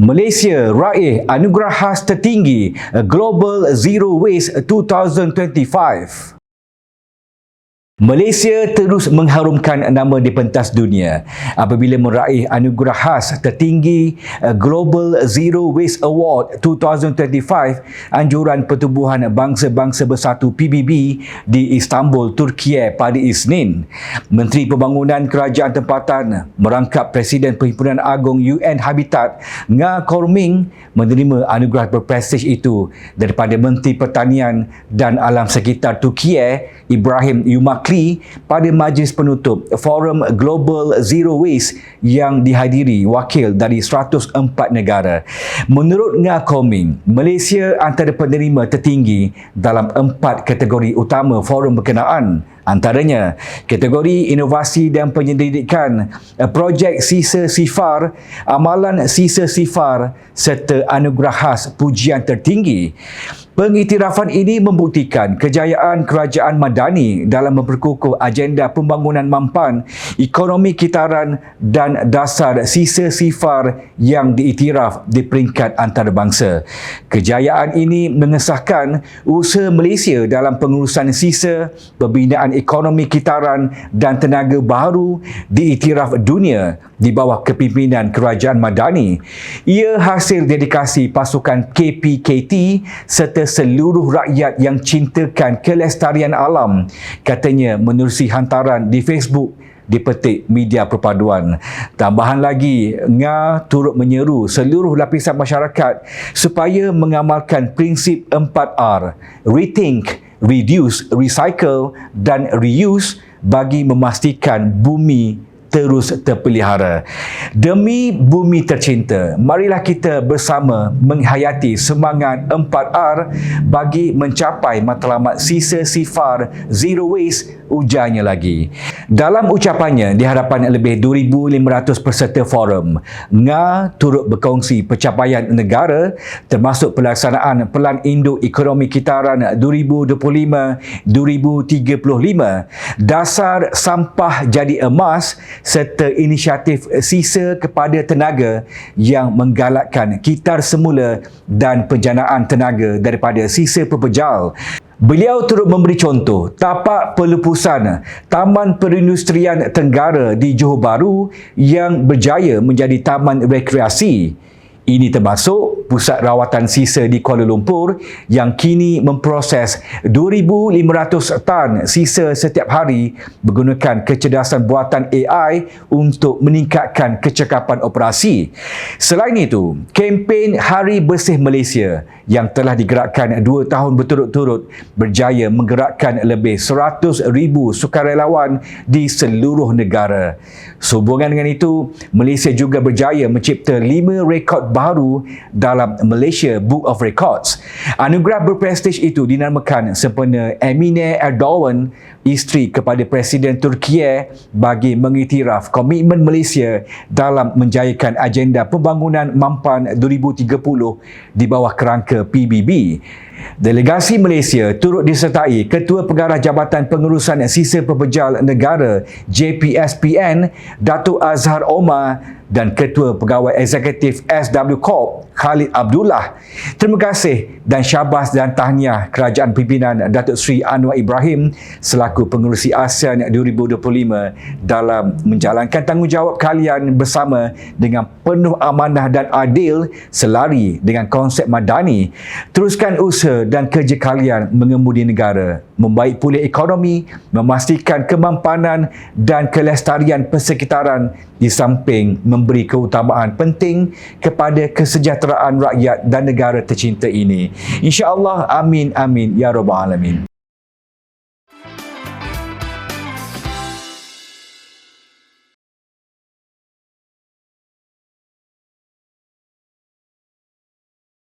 Malaysia raih anugerah khas tertinggi Global Zero Waste 2025. Malaysia terus mengharumkan nama di pentas dunia apabila meraih anugerah khas tertinggi uh, Global Zero Waste Award 2025 anjuran pertubuhan bangsa-bangsa bersatu PBB di Istanbul, Turki pada Isnin. Menteri Pembangunan Kerajaan Tempatan merangkap Presiden Perhimpunan Agung UN Habitat Nga Korming menerima anugerah berprestij itu daripada Menteri Pertanian dan Alam Sekitar Turki Ibrahim Yumakli Bakri pada majlis penutup Forum Global Zero Waste yang dihadiri wakil dari 104 negara. Menurut Nga Koming, Malaysia antara penerima tertinggi dalam empat kategori utama forum berkenaan antaranya kategori inovasi dan penyelidikan projek Sisa Sifar, amalan Sisa Sifar serta anugerah khas pujian tertinggi. Pengiktirafan ini membuktikan kejayaan kerajaan Madani dalam memperkukuh agenda pembangunan mampan, ekonomi kitaran dan dasar sisa sifar yang diiktiraf di peringkat antarabangsa. Kejayaan ini mengesahkan usaha Malaysia dalam pengurusan sisa, pembinaan ekonomi kitaran dan tenaga baru diiktiraf dunia di bawah kepimpinan kerajaan Madani. Ia hasil dedikasi pasukan KPKT serta seluruh rakyat yang cintakan kelestarian alam katanya menerusi hantaran di Facebook dipetik media perpaduan. Tambahan lagi, Nga turut menyeru seluruh lapisan masyarakat supaya mengamalkan prinsip 4R, rethink, reduce, recycle dan reuse bagi memastikan bumi terus terpelihara. Demi bumi tercinta, marilah kita bersama menghayati semangat 4R bagi mencapai matlamat sisa sifar zero waste ujarnya lagi. Dalam ucapannya di hadapan lebih 2,500 peserta forum, Nga turut berkongsi pencapaian negara termasuk pelaksanaan Pelan Induk Ekonomi Kitaran 2025-2035, dasar sampah jadi emas serta inisiatif sisa kepada tenaga yang menggalakkan kitar semula dan penjanaan tenaga daripada sisa pepejal Beliau turut memberi contoh tapak pelupusan Taman Perindustrian Tenggara di Johor Bahru yang berjaya menjadi taman rekreasi. Ini termasuk pusat rawatan sisa di Kuala Lumpur yang kini memproses 2,500 tan sisa setiap hari menggunakan kecerdasan buatan AI untuk meningkatkan kecekapan operasi. Selain itu, kempen Hari Bersih Malaysia yang telah digerakkan dua tahun berturut-turut berjaya menggerakkan lebih 100,000 sukarelawan di seluruh negara. Sehubungan dengan itu, Malaysia juga berjaya mencipta lima rekod baru dalam Malaysia Book of Records. Anugerah berprestij itu dinamakan sempena Emine Erdogan, isteri kepada Presiden Turki bagi mengiktiraf komitmen Malaysia dalam menjayakan agenda pembangunan mampan 2030 di bawah kerangka PBB. Delegasi Malaysia turut disertai Ketua Pengarah Jabatan Pengurusan Sisa Pepejal Negara JPSPN Datuk Azhar Omar dan Ketua Pegawai Eksekutif SW Corp Khalid Abdullah. Terima kasih dan syabas dan tahniah Kerajaan Pimpinan Datuk Seri Anwar Ibrahim selaku pengurusi ASEAN 2025 dalam menjalankan tanggungjawab kalian bersama dengan penuh amanah dan adil selari dengan konsep madani. Teruskan usaha dan kerja kalian mengemudi negara, membaik pulih ekonomi, memastikan kemampanan dan kelestarian persekitaran di samping memberi keutamaan penting kepada kesejahteraan rakyat dan negara tercinta ini. InsyaAllah, amin, amin, ya Rabbal Alamin.